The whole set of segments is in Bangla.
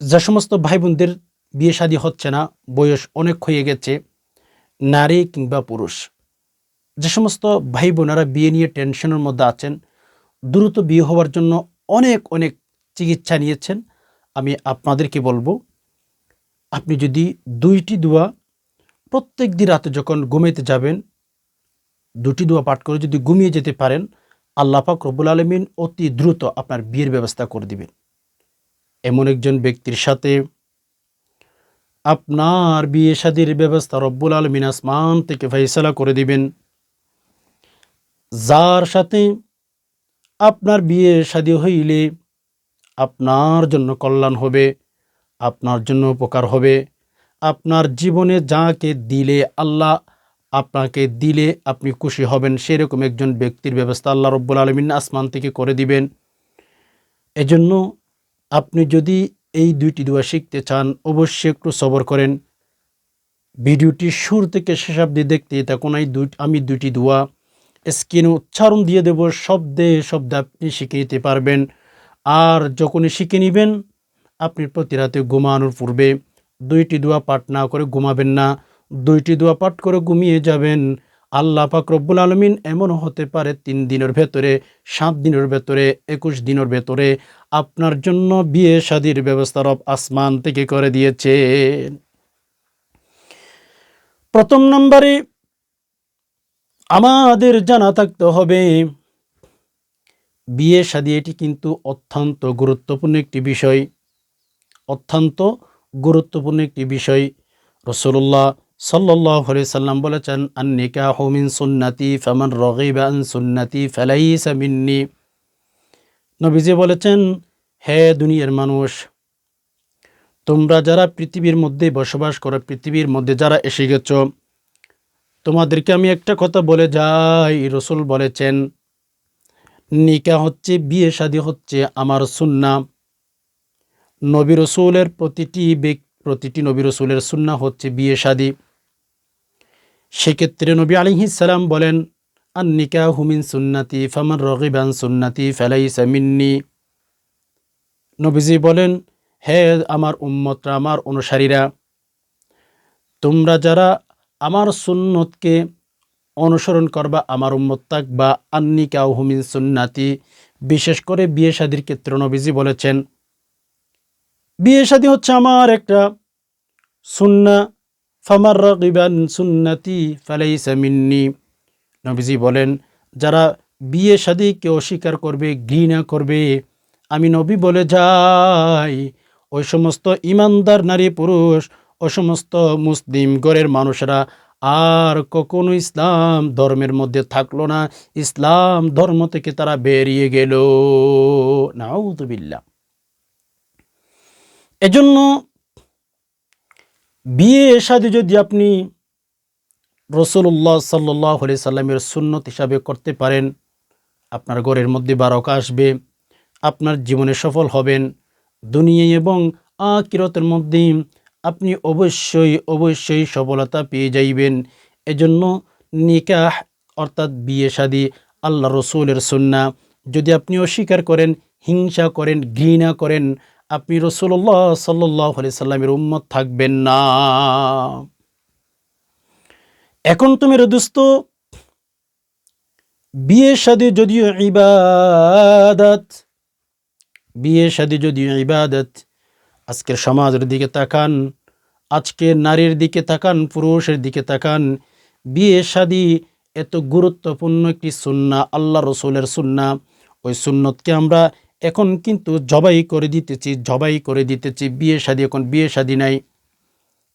যে সমস্ত ভাই বোনদের বিয়ে শাদী হচ্ছে না, বয়স অনেক হয়ে গেছে, নারী কিংবা পুরুষ, যে সমস্ত ভাই বোনেরা বিয়ে নিয়ে টেনশনের মধ্যে আছেন, দ্রুত বিয়ে হওয়ার জন্য অনেক অনেক চিকিৎসা নিয়েছেন, আমি আপনাদেরকে বলব, আপনি যদি দুইটি দোয়া প্রত্যেক দিন রাতে যখন ঘুমাইতে যাবেন, দুটি দোয়া পাঠ করে যদি ঘুমিয়ে যেতে পারেন, আল্লাহ পাক রব্বুল আলমিন অতি দ্রুত আপনার বিয়ের ব্যবস্থা করে দিবেন। এমন একজন ব্যক্তির সাথে আপনার বিয়ে শাদির ব্যবস্থা রব্বুল আলমিন আসমান থেকে ফয়সালা করে দিবেন। যার সাথে আপনার বিয়ে শাদী হইলে আপনার জন্য কল্যাণ হবে, আপনার জন্য উপকার হবে। আপনার জীবনে যাকে দিলে আল্লাহ আপনাকে দিলে আপনি খুশি হবেন, সেরকম একজন ব্যক্তির ব্যবস্থা আল্লাহ রব্বুল আলমিন আসমান থেকে করে দিবেন। এজন্য আপনি যদি এই দুইটি দোয়া শিখতে চান, অবশ্যই একটু সবর করেন। ভিডিওটি শুরু থেকে শেষ অব্দি দেখতে তখন এই দুই, আমি দুইটি দোয়া স্ক্রিনে উচ্চারণ দিয়ে দেব। শব্দে শব্দে আপনি শিখে নিতে পারবেন। আর যখনই শিখে নেবেন, আপনি প্রতি রাতে ঘুমানোর পূর্বে দুইটি দোয়া পাঠ না করে ঘুমাবেন না। দুইটি দোয়া পাঠ করে ঘুমিয়ে যাবেন। আল্লাহ পাক রব্বুল আলমিন এমনও হতে পারে তিন দিনের ভেতরে, সাত দিনের ভেতরে, একুশ দিনের ভেতরে। আপনার জন্য বিয়ে শাদির ব্যবস্থা রব আসমান থেকে করে দিয়েছে। প্রথম নম্বরে আমাদের জানা থাকতে হবে, বিয়ে শাদী এটি কিন্তু অত্যন্ত গুরুত্বপূর্ণ একটি বিষয়। অত্যন্ত গুরুত্বপূর্ণ একটি বিষয়। রসুল্লাহ সাল্লাহ সাল্লাম বলেছেন আন্নিকা হোমিন সুন্নাতি ফামান রগিবা আন সুন্নাতি ফালাইসা মিন্নি। নবীজি বলেছেন, হে দুনিয়ার মানুষ, তোমরা যারা পৃথিবীর মধ্যে বসবাস করো, পৃথিবীর মধ্যে যারা এসে গেছ তোমাদেরকে আমি একটা কথা বলে যাই, রসুল বলেছেন নিকা হচ্ছে, বিয়ে শাদী হচ্ছে আমার সুন্না। নবী রসুলের প্রতিটি প্রতিটি নবী রসুলের সুন্না হচ্ছে বিয়ে শাদী। সেক্ষেত্রে নবী আলিহিসাল্লাম বলেন আন্নিকা হুমিন সুন্নাতি, ফামান রগিবান সুন্নাতি ফেলাই সামিন্নি নবীজি বলেন, হে আমার উম্মতরা, আমার অনুসারীরা, তোমরা যারা আমার সুন্নতকে অনুসরণ করবা, আমার উম্মত বা আন্নিকা হুমিন সুন্নাতি, বিশেষ করে বিয়ে শাদির ক্ষেত্রে নবীজি বলেছেন বিয়ে শাদী হচ্ছে আমার একটা সুন্না ফামার রগিবান সুন্নাতি ফালাইসা মিন্নি। নবীজি বলেন, যারা বিয়ে শাদীকে অস্বীকার করবে, ঘৃণা করবে, আমি নবী বলে যাই, ওই সমস্ত ইমানদার নারী পুরুষ ও সমস্ত মুসলিম গড়ের মানুষরা আর কখনো ইসলাম ধর্মের মধ্যে থাকল না। ইসলাম ধর্ম থেকে তারা বেরিয়ে গেল। নাউদুবিল্লা এজন্য বিয়ে সাথে যদি আপনি রসুল্লাহ সাল্লাহ আলি সাল্লামের সুন্নত হিসাবে করতে পারেন, আপনার ঘরের মধ্যে বারকা আসবে, আপনার জীবনে সফল হবেন, দুনিয়া এবং আকিরতের মধ্যে আপনি অবশ্যই অবশ্যই সফলতা পেয়ে যাইবেন। এজন্য নিকাহ অর্থাৎ বিয়ে শাদী আল্লাহ রসুলের সুন্না। যদি আপনি অস্বীকার করেন, হিংসা করেন, ঘৃণা করেন আপনি রসুল্লাহ সাল্লাহ সাল্লামের উম্মত থাকবেন না। এখন তুমি রদুস্ত, বিয়ে শাদী যদিও ইবাদত, বিয়ে শাদী যদিও ইবাদত, আজকের সমাজের দিকে তাকান আজকে নারীর দিকে তাকান, পুরুষের দিকে তাকান, বিয়ে শাদী এত গুরুত্বপূর্ণ একটি সুন্না, আল্লাহ রসুলের সুন্না, ওই সুন্নতকে আমরা এখন কিন্তু জবাই করে দিতেছি, জবাই করে দিতেছি, বিয়ে শাদী এখন বিয়ে শাদী নাই।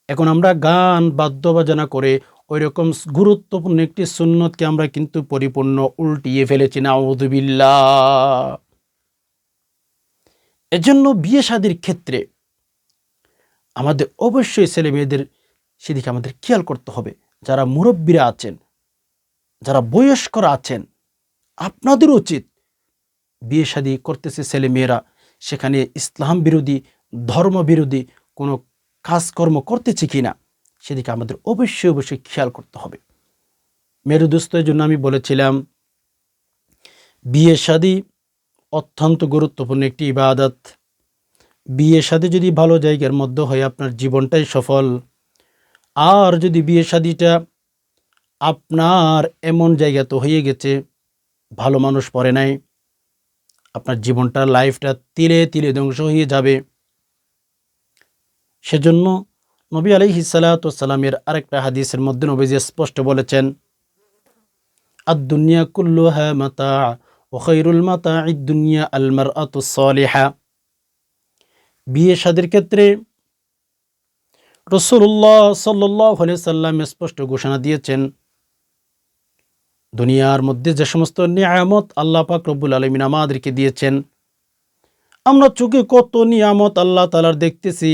এখন আমরা গান, বাদ্যবাজনা করে ওই রকম গুরুত্বপূর্ণ একটি সুন্নতকে আমরা কিন্তু পরিপূর্ণ উল্টিয়ে ফেলেছি না ওদুবিল্লা এজন্য বিয়ে শাদির ক্ষেত্রে আমাদের অবশ্যই ছেলে মেয়েদের সেদিকে আমাদের খেয়াল করতে হবে। যারা মুরব্বীরা আছেন, যারা বয়স্করা আছেন, আপনাদের উচিত বিয়ে শাদী করতেছে ছেলে মেয়েরা। সেখানে ইসলাম বিরোধী, ধর্ম বিরোধী কোনো কাজকর্ম করতেছে কি না, সেদিকে আমাদের অবশ্যই অবশ্যই খেয়াল করতে হবে। মেরুদুস্তের জন্য আমি বলেছিলাম, বিয়ে শাদী অত্যন্ত গুরুত্বপূর্ণ একটি ইবাদত। বিয়ে শাদী যদি ভালো জায়গার মধ্যে হয়, আপনার জীবনটাই সফল। আর যদি বিয়ে শাদীটা আপনার এমন জায়গা তো হয়ে গেছে, ভালো মানুষ পড়ে নাই আপনার জীবনটা লাইফটা তিলে তিলে ধ্বংস হয়ে যাবে। সেজন্য নবী আলাইহি সালামের আরেকটা হাদিসের মধ্যে নবীজি স্পষ্ট বলেছেন আর দুনিয়া কুল্লুহা মাতা ও খৈরুল মাতা দুনিয়া আলমার আতুসলিহা বিয়ে শাদের ক্ষেত্রে রসুল্লাহ সাল্লাহ সাল্লাম স্পষ্ট ঘোষণা দিয়েছেন দুনিয়ার মধ্যে যে সমস্ত নিয়ামত আল্লাহ পাক রব্বুল আলমিন আমাদেরকে দিয়েছেন, আমরা চোখে কত নিয়ামত আল্লাহ তালার দেখতেছি,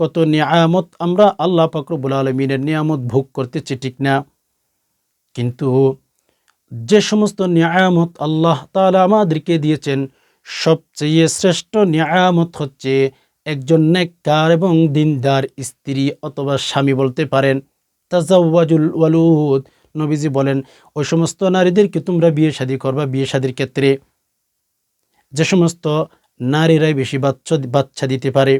কত নিয়ামত আমরা আল্লাহ পাক রব্বুল আলমিনের নিয়ামত ভোগ করতেছি ঠিক না। কিন্তু যে সমস্ত নিয়ামত আল্লাহ তালা আমাদেরকে দিয়েছেন, সবচেয়ে শ্রেষ্ঠ নিয়ামত হচ্ছে একজন নেককার এবং দিনদার স্ত্রী অথবা স্বামী বলতে পারেন, তাজাওয়াজুল ওয়ালুদ। নবীজি বলেন, ওই সমস্ত নারীদেরকে তোমরা বিয়ে শাদী করবা বিয়ে শাদীর ক্ষেত্রে। যে সমস্ত নারীরাই বেশি বাচ্চা বাচ্চা দিতে পারে।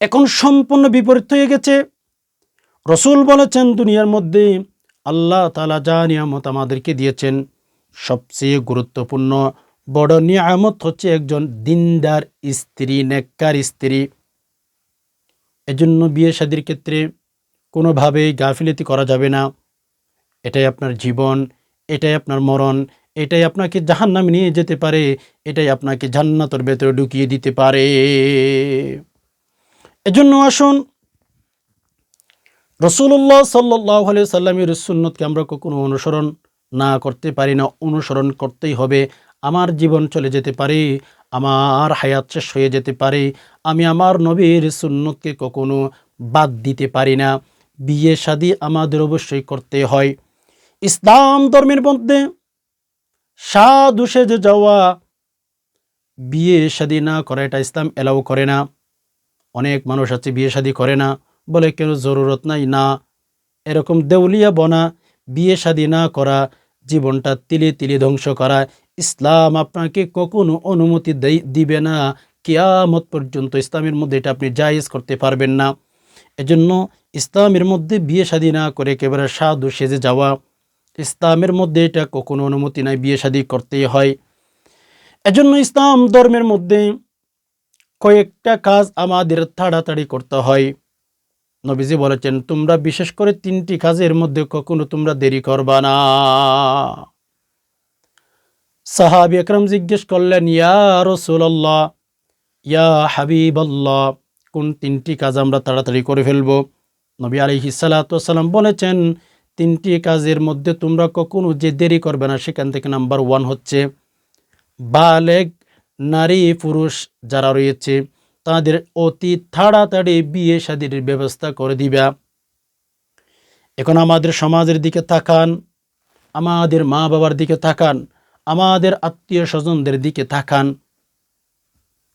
এখন সম্পূর্ণ বিপরীত হয়ে গেছে। রসুল বলেছেন, দুনিয়ার মধ্যে আল্লাহ তালা যা নিয়ামত আমাদেরকে দিয়েছেন, সবচেয়ে গুরুত্বপূর্ণ বড় নিয়ামত হচ্ছে একজন দিনদার স্ত্রী, নেককার স্ত্রী। এজন্য বিয়ে শাদির ক্ষেত্রে কোনোভাবেই গাফিলতি করা যাবে না। এটাই আপনার জীবন, এটাই আপনার মরণ, এটাই আপনাকে জাহান নামে নিয়ে যেতে পারে, এটাই আপনাকে জান্নাতর ভেতরে ঢুকিয়ে দিতে পারে। এজন্য আসুন রসুল্লাহ সাল্লাহ সাল্লামের সুন্নতকে আমরা কখনো অনুসরণ না করতে পারি না, অনুসরণ করতেই হবে। আমার জীবন চলে যেতে পারে, আমার হায়াত শেষ হয়ে যেতে পারে, আমি আমার নবীর সুন্নতকে কখনো বাদ দিতে পারি না। বিয়ে শাদি আমাদের অবশ্যই করতে হয়। ইসলাম ধর্মের মধ্যে সাধু সেজে যাওয়া, বিয়ে শাদি না করা এটা ইসলাম এলাও করে না। অনেক মানুষ আছে বিয়ে শাদি করে না, বলে কেন জরুরত নাই? না, এরকম দেউলিয়া বনা, বিয়ে শাদি না করা, জীবনটা তিলে তিলে ধ্বংস করা, ইসলাম আপনাকে কখনো অনুমতি দিবে না। কেয়ামত পর্যন্ত ইসলামের মধ্যে এটা আপনি জায়েজ করতে পারবেন না। এজন্য ইসলামের মধ্যে বিয়ে শাদী না করে একেবারে সাধু সেজে যাওয়া ইসলামের মধ্যে এটা কখনো অনুমতি নাই, বিয়ে শাদী করতেই হয়। এজন্য ইসলাম ধর্মের মধ্যে কয়েকটা কাজ আমাদের তাড়াতাড়ি করতে হয়। নবীজি বলেছেন, তোমরা বিশেষ করে তিনটি কাজের মধ্যে কখনো তোমরা দেরি করবা না। সাহাবি একরম জিজ্ঞেস করলেন, ইয়া রসুল্লাহ ইয়া হাবিবাল্লাহ, কোন তিনটি কাজ আমরা তাড়াতাড়ি করে ফেলব? নবী আলহি সালাতাম বলেছেন তিনটি কাজের মধ্যে তোমরা কখনো যে দেরি করবে না, সেখান থেকে নাম্বার ওয়ান হচ্ছে বালেগ নারী পুরুষ যারা রয়েছে, তাদের অতি তাড়াতাড়ি বিয়ে শাদির ব্যবস্থা করে দিবা। এখন আমাদের সমাজের দিকে তাকান, আমাদের মা বাবার দিকে তাকান, আমাদের আত্মীয় স্বজনদের দিকে তাকান।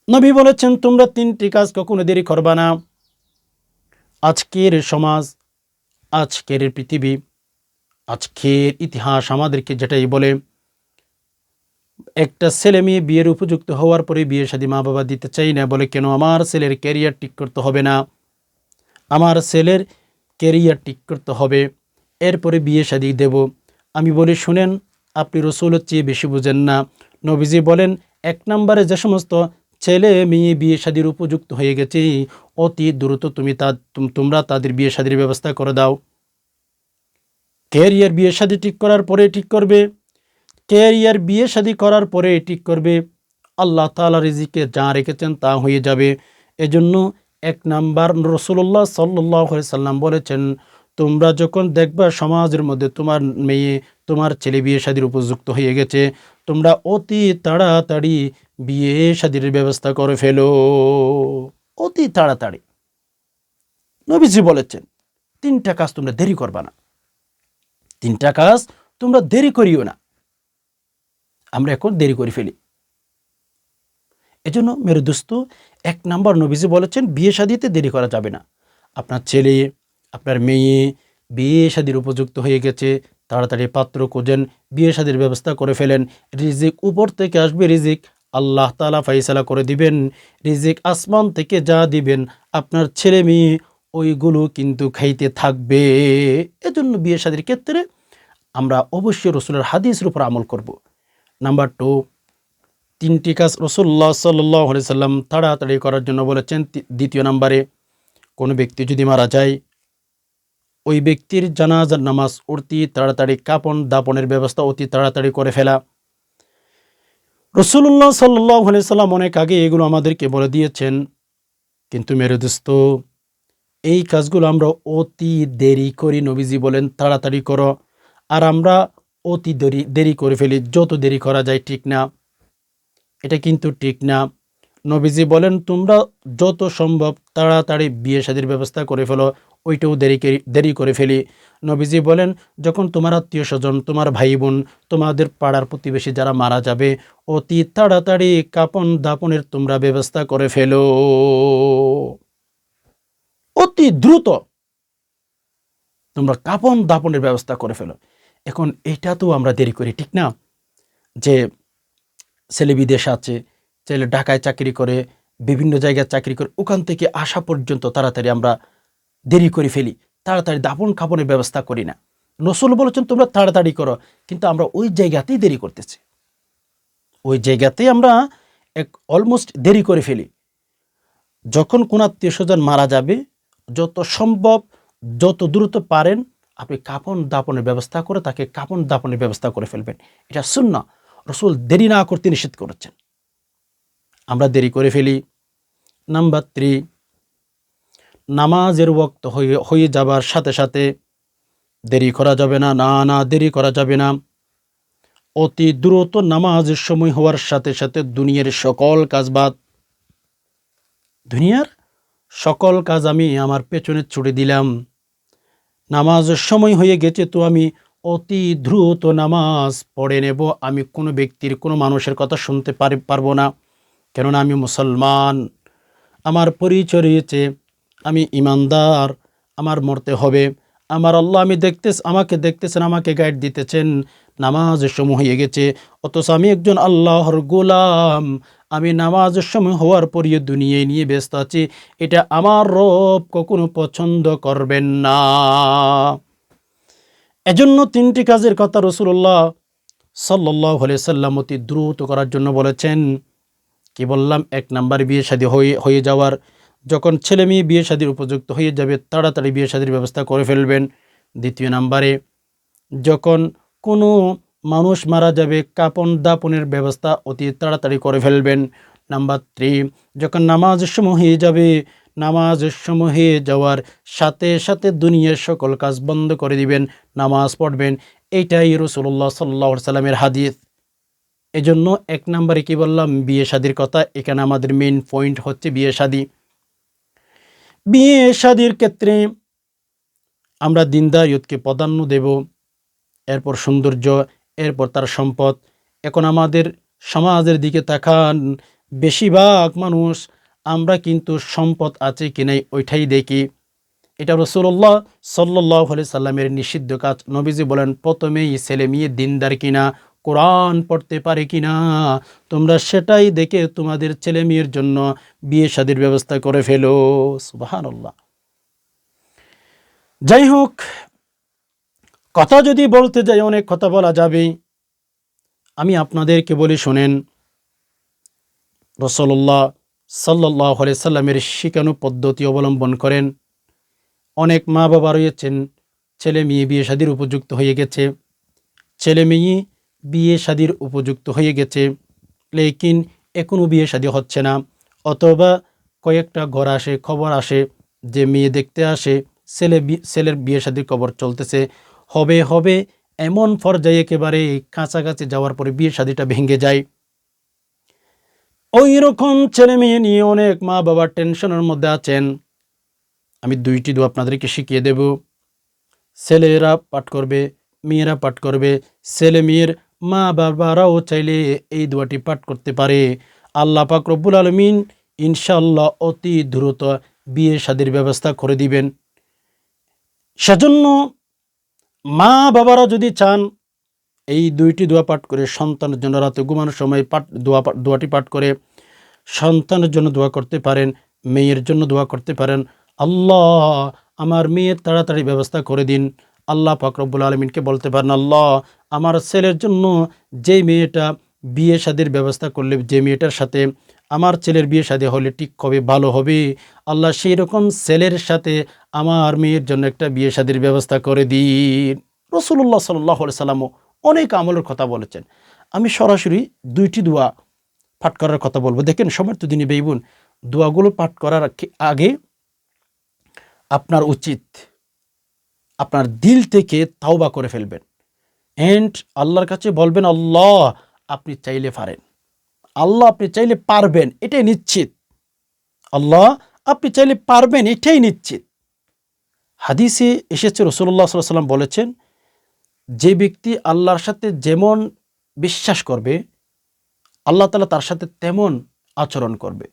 নবী বলেছেন, তোমরা তিনটি কাজ কখনো দেরি করবা না। আজকের সমাজ আজকের পৃথিবী, আজকের ইতিহাস আমাদেরকে যেটাই বলে, একটা ছেলে মেয়ে বিয়ের উপযুক্ত হওয়ার পরে বিয়ে শাদী মা বাবা দিতে চাই না বলে কেন আমার ছেলের ক্যারিয়ার ঠিক করতে হবে না? আমার ছেলের ক্যারিয়ার ঠিক করতে হবে। এরপরে বিয়ে শাদী দেব। আমি বলি, শুনেন, আপনি রসুলের চেয়ে বেশি বুঝেন না। নবীজি বলেন, এক নম্বরে যে সমস্ত ছেলে মেয়ে বিয়ে শাদির উপযুক্ত হয়ে গেছে। অতি দ্রুত তুমি তা তোমরা তাদের বিয়ে শাদির ব্যবস্থা করে দাও। ক্যারিয়ার বিয়ে শাদি ঠিক করার পরে ঠিক করবে। ক্যারিয়ার বিয়ে শাদি করার পরে ঠিক করবে। আল্লাহ তালা রিজিকে যা রেখেছেন তা হয়ে যাবে। এজন্য এক নাম্বার রসুল্লাহ সাল্লাহ সাল্লাম বলেছেন, তোমরা যখন দেখবা সমাজের মধ্যে তোমার মেয়ে, তোমার ছেলে বিয়ে শাদির উপযুক্ত হয়ে গেছে, তোমরা অতি তাড়াতাড়ি বিয়ে শাদির ব্যবস্থা করে ফেলো। অতি তাড়াতাড়ি। নবীজি বলেছেন, তিনটা কাজ তোমরা দেরি করবা না। তিনটা কাজ তোমরা দেরি করিও না। আমরা এখন দেরি করে ফেলি। এজন্য মেরে দোস্ত, এক নম্বর নবীজি বলেছেন, বিয়ে শাদিতে দেরি করা যাবে না। আপনার ছেলে, আপনার মেয়ে বিয়ে শাদির উপযুক্ত হয়ে গেছে, তাড়াতাড়ি পাত্র খোঁজেন, বিয়ে শাদির ব্যবস্থা করে ফেলেন। রিজিক উপর থেকে আসবে রিজিক। আল্লাহ তালা ফাইসালা করে দিবেন। রিজিক আসমান থেকে যা দিবেন, আপনার ছেলে মেয়ে ওইগুলো কিন্তু খাইতে থাকবে। এজন্য বিয়ে শাদির ক্ষেত্রে আমরা অবশ্যই রসুলের হাদিসের উপর আমল করব। নাম্বার টু, তিনটি কাজ রসুল্লাহ সাল্লাহ সাল্লাম তাড়াতাড়ি করার জন্য বলেছেন। দ্বিতীয় নাম্বারে, কোনো ব্যক্তি যদি মারা যায়, ওই ব্যক্তির জানাজার নামাজ অতি তাড়াতাড়ি কাপন দাপনের ব্যবস্থা অতি তাড়াতাড়ি করে ফেলা। রসুল্লাহ সাল্লাহ সাল্লাম অনেক আগে এগুলো আমাদেরকে বলে দিয়েছেন, কিন্তু মেরে দোস্ত, এই কাজগুলো আমরা অতি দেরি করি নবীজি বলেন, তাড়াতাড়ি করো। আর আমরা অতি দেরি দেরি করে ফেলি, যত দেরি করা যায় ঠিক না। এটা কিন্তু ঠিক না। নবীজি বলেন, তোমরা যত সম্ভব তাড়াতাড়ি বিয়ে শাদির ব্যবস্থা করে ফেলো। ওইটাও দেরি দেরি করে ফেলি। নবীজি বলেন, যখন তোমার আত্মীয় স্বজন তোমার ভাই বোন তোমাদের পাড়ার প্রতিবেশী যারা মারা যাবে, অতি তাড়াতাড়ি কাপন দাপনের তোমরা ব্যবস্থা করে ফেলো। অতি দ্রুত তোমরা কাপন দাপনের ব্যবস্থা করে ফেলো। এখন এটা তো আমরা দেরি করি, ঠিক না? যে ছেলে বিদেশ আছে, ছেলে ঢাকায় চাকরি করে, বিভিন্ন জায়গায় চাকরি করে, ওখান থেকে আসা পর্যন্ত তাড়াতাড়ি আমরা দেরি করে ফেলি, তাড়াতাড়ি দাপন কাপনের ব্যবস্থা করি না। নসল বলেছেন, তোমরা তাড়াতাড়ি করো। কিন্তু আমরা ওই জায়গাতেই দেরি করতেছি। ওই জায়গাতেই আমরা এক অলমোস্ট দেরি করে ফেলি। যখন কোন আত্মীয় স্বজন মারা যাবে, যত সম্ভব, যত দ্রুত পারেন, আপনি কাপন দাপনের ব্যবস্থা করে তাকে কাপন দাপনের ব্যবস্থা করে ফেলবেন। এটা শূন্য রসুল দেরি না করতে নিষেধ করেছেন। আমরা দেরি করে ফেলি। নাম্বার থ্রি নামাজের ওক্ত হয়ে হয়ে যাবার সাথে সাথে দেরি করা যাবে না না না, দেরি করা যাবে না। অতি দ্রুত নামাজের সময় হওয়ার সাথে সাথে দুনিয়ার সকল কাজ বাদ। দুনিয়ার সকল কাজ আমি আমার পেছনে ছুড়ে দিলাম। নামাজের সময় হয়ে গেছে তো আমি অতি দ্রুত নামাজ পড়ে নেব। আমি কোনো ব্যক্তির, কোনো মানুষের কথা শুনতে পারি, পারব না। কেননা আমি মুসলমান। আমার পরিচয় রয়েছে আমি ইমানদার, আমার মরতে হবে। আমার আল্লাহ আমি দেখতে আমাকে দেখতেছেন, আমাকে গাইড দিতেছেন। নামাজের সময় হয়ে গেছে। অথচ আমি একজন আল্লাহর গোলাম। আমি নামাজের সময় হওয়ার পরিয়ে দুনিয়ায় নিয়ে ব্যস্ত আছি। এটা আমার রব কখনো পছন্দ করবেন না। এজন্য তিনটি কাজের কথা রসুল্লাহ সাল্লাহ সাল্লাম অতি দ্রুত করার জন্য বলেছেন। কি বললাম? এক নাম্বার বিয়ে শাদী হয়ে হয়ে যাওয়ার যখন ছেলে মেয়ে বিয়ে শাদীর উপযুক্ত হয়ে যাবে, তাড়াতাড়ি বিয়ে শাদীর ব্যবস্থা করে ফেলবেন। দ্বিতীয় নাম্বারে, যখন কোনো মানুষ মারা যাবে, কাপন দাপনের ব্যবস্থা অতি তাড়াতাড়ি করে ফেলবেন। নাম্বার থ্রি, যখন নামাজের সময় হয়ে যাবে নামাজের সময় হয়ে যাওয়ার সাথে সাথে দুনিয়ার সকল কাজ বন্ধ করে দিবেন, নামাজ পড়বেন। এইটাই রসুল্লাহ সাল্লাহ সাল্লামের হাদিস। এজন্য এক নম্বরে কি বললাম, বিয়ে শাদির কথা। এখানে আমাদের মেইন পয়েন্ট হচ্ছে বিয়ে শাদি। বিয়ে শাদির ক্ষেত্রে আমরা দিনদারিয়তকে প্রাধান্য দেব, এরপর সৌন্দর্য, এরপর তার সম্পদ। এখন আমাদের সমাজের দিকে তাকান, বেশিরভাগ মানুষ, আমরা কিন্তু সম্পদ আছে কি নাই ওইটাই দেখি। এটা রসুল্লাহ সাল্লাহ সাল্লামের নিষিদ্ধ কাজ। নবীজি বলেন, প্রথমেই ছেলে মেয়ে দিনদার কিনা কোরআন পড়তে পারে কিনা তোমরা সেটাই দেখে তোমাদের ছেলে মেয়ের জন্য বিয়ে শাদির ব্যবস্থা করে ফেলো। সুবাহান যাই হোক, কথা যদি বলতে যাই, অনেক কথা বলা যাবে। আমি আপনাদেরকে বলি, শোনেন রসল্লাহ সাল্লাহ সাল্লামের শিখানো পদ্ধতি অবলম্বন করেন। অনেক মা বাবা রয়েছেন, ছেলে মেয়ে বিয়ে শাদির উপযুক্ত হয়ে গেছে। ছেলে মেয়ে বিয়ে শাদির উপযুক্ত হয়ে গেছে। লেকিন এখনও বিয়ে শাদি হচ্ছে না। অথবা কয়েকটা ঘর আসে, খবর আসে, যে মেয়ে দেখতে আসে, ছেলে ছেলের বিয়ে শাদির খবর চলতেছে। হবে হবে, এমন পর্যায়ে একেবারে কাছাকাছি যাওয়ার পরে বিয়ে শাদিটা ভেঙে যায়। ওই রকম ছেলে মেয়ে নিয়ে অনেক মা বাবা টেনশনের মধ্যে আছেন। আমি দুইটি দু আপনাদেরকে শিখিয়ে দেব। ছেলেরা পাঠ করবে, মেয়েরা পাঠ করবে। ছেলে মেয়ের মা বাবারাও চাইলে এই দোয়াটি পাঠ করতে পারে। আল্লাহ পাক রব্বুল আলমিন ইনশাল্লাহ অতি দ্রুত বিয়ে শাদির ব্যবস্থা করে দিবেন। সেজন্য মা বাবারা যদি চান, এই দুইটি দোয়া পাঠ করে সন্তানের জন্য রাতে ঘুমানোর সময় পাঠ দোয়া দোয়াটি পাঠ করে সন্তানের জন্য দোয়া করতে পারেন, মেয়ের জন্য দোয়া করতে পারেন। আল্লাহ আমার মেয়ের তাড়াতাড়ি ব্যবস্থা করে দিন। আল্লাহ ফাকরবুল আলমিনকে বলতে পারেন, আল্লাহ, আমার ছেলের জন্য যে মেয়েটা বিয়ে শাদির ব্যবস্থা করলে, যে মেয়েটার সাথে আমার ছেলের বিয়ে শাদী হলে ঠিক হবে ভালো হবে? আল্লাহ, সেই রকম ছেলের সাথে আমার মেয়ের জন্য একটা বিয়ে শাদির ব্যবস্থা করে দিন। রসুল্লাহ সাল্লাহ সাল্লামও অনেক আমলের কথা বলেছেন। আমি সরাসরি দুইটি দোয়া পাঠ করার কথা বলব। দেখেন, সমর্থ দিনী বেইবুন দোয়াগুলো পাঠ করার আগে আপনার উচিত আপনার দিল থেকে তাওবা করে ফেলবেন। অ্যান্ড আল্লাহর কাছে বলবেন, আল্লাহ, আপনি চাইলে পারেন। আল্লাহ, আপনি চাইলে পারবেন, এটাই নিশ্চিত। আল্লাহ, আপনি চাইলে পারবেন, এটাই নিশ্চিত। হাদিসে এসেছে রসুল্লাহ সাল্লাহ সাল্লাম বলেছেন, যে ব্যক্তি আল্লাহর সাথে যেমন বিশ্বাস করবে, আল্লাহ তালা তার সাথে তেমন আচরণ করবে।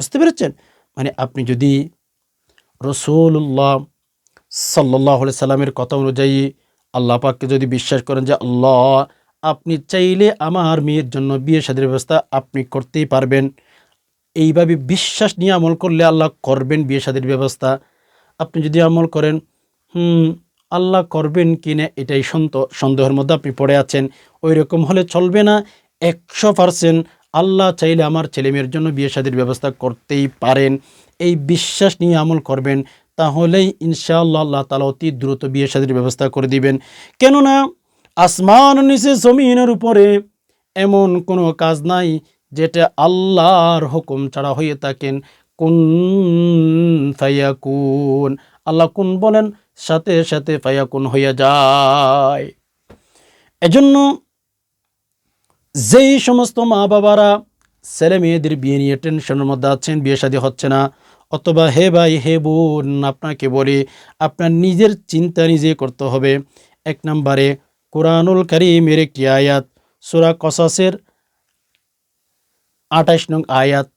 বুঝতে পেরেছেন? মানে আপনি যদি রসুল্লাহ সাল্লাহ সাল্লামের কথা অনুযায়ী আল্লাহ পাককে যদি বিশ্বাস করেন যে, আল্লাহ, আপনি চাইলে আমার মেয়ের জন্য বিয়ে শাদীর ব্যবস্থা আপনি করতেই পারবেন। এইভাবে বিশ্বাস নিয়ে আমল করলে আল্লাহ করবেন বিয়ে সাদের ব্যবস্থা। আপনি যদি আমল করেন, হুম, আল্লাহ করবেন কি না এটাই সন্দেহের মধ্যে আপনি পড়ে আছেন। ওই রকম হলে চলবে না। একশো পারসেন্ট আল্লাহ চাইলে আমার ছেলে মেয়ের জন্য বিয়ে শাদীর ব্যবস্থা করতেই পারেন। এই বিশ্বাস নিয়ে আমল করবেন। তাহলেই ইনশাআল্লাহ আল্লাহ তালা অতি দ্রুত বিয়ে শাদীর ব্যবস্থা করে দিবেন। কেননা আসমান নিচে জমিনের উপরে এমন কোনো কাজ নাই যেটা আল্লাহর হুকুম ছাড়া হয়ে থাকেন। কুন ফায়াকুন, আল্লাহ কুন বলেন, সাথে সাথে ফায়াকুন হইয়া যায়। এজন্য যেই সমস্ত মা বাবারা ছেলে মেয়েদের বিয়ে নিয়ে টেনশনের মধ্যে আছেন, বিয়ে শাদী হচ্ছে না। অথবা হে ভাই, হে বোন, আপনাকে বলি, আপনার নিজের চিন্তা নিজে করতে হবে। এক নম্বরে কোরআনুল কারিমের একটি আয়াত, সুরা কসাসের আঠাশ নং আয়াত।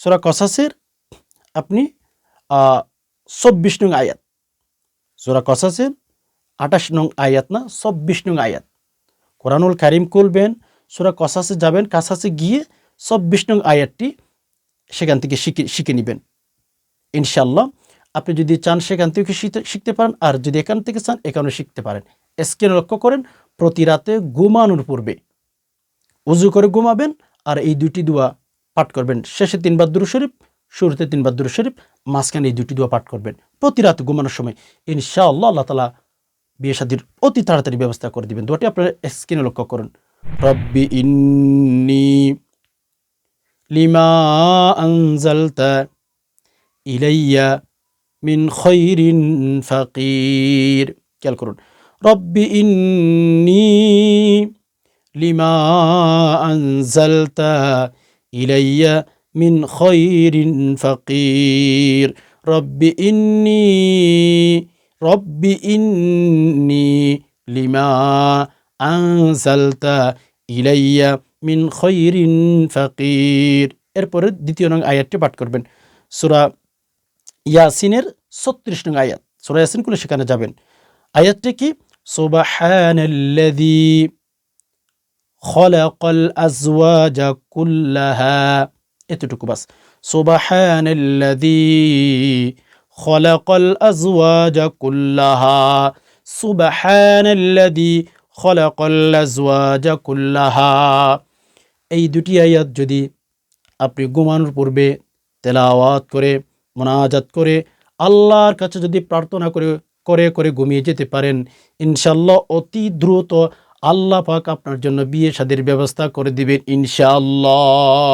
সুরা কসাসের? আপনি চব্বিশ নং আয়াত। সুরা কসাসের আঠাশ নং আয়াত না, চব্বিশ নং আয়াত। কোরআনুল কারিম খুলবেন, সুরা কসাসে যাবেন কাসাসে গিয়ে চব্বিশ নং আয়াতটি সেখান থেকে শিখে শিখে নেবেন। ইনশাল্লাহ আপনি যদি চান সেখান থেকে শিখতে পারেন, আর যদি এখান থেকে চান, এখানে শিখতে পারেন। স্ক্রিনে লক্ষ্য করেন, প্রতি রাতে ঘুমানোর পূর্বে উজু করে ঘুমাবেন, আর এই দুটি দোয়া পাঠ করবেন। শেষে তিনবার দুরু শরীফ, শুরুতে তিনবার দুরু শরীফ, মাঝখানে এই দুটি দোয়া পাঠ করবেন। প্রতি রাতে ঘুমানোর সময় ইনশাআল্লাহ আল্লাহ তালা বিয়ে শাদির অতি তাড়াতাড়ি ব্যবস্থা করে দিবেন। দোয়াটি আপনারা স্ক্রিনে লক্ষ্য করুন। রব্বি ইন্নি লিমা আনজালতা ইলাইয়া মিন খৈরিন ফাকির। খেয়াল করুন। রব্বি ইন্নি লিমা আনজালতা ইলাইয়া মিন খৈরিন ফাকির। রব্বি ইন্নি রব্বি ইন্নি লিমা আনজালতা ইলাইয়া মিন খৈরিন ফাকির। এরপরে দ্বিতীয় নং আয়াতটি পাঠ করবেন। সুরা ইয়াসিনের ছত্রিশ নং আয়াত। সুরা ইয়াসিন খুলে সেখানে যাবেন। আয়াতটি কি? সুবাহানাল্লাযী খলাকাল আজওয়াজা কুল্লাহা। এতটুকু বাস। সুবাহানাল্লাযী খলাকাল আজওয়াজা কুল্লাহা। সুবাহানাল্লাযী খলাকাল আজওয়াজা কুল্লাহা। এই দুটি আয়াত যদি আপনি ঘুমানোর পূর্বে তেলাওয়াত করে মোনাজাত করে আল্লাহর কাছে যদি প্রার্থনা করে করে করে ঘুমিয়ে যেতে পারেন ইনশাল্লাহ অতি দ্রুত আল্লাহ পাক আপনার জন্য বিয়ে সাদের ব্যবস্থা করে দিবেন, ইনশাআল্লাহ।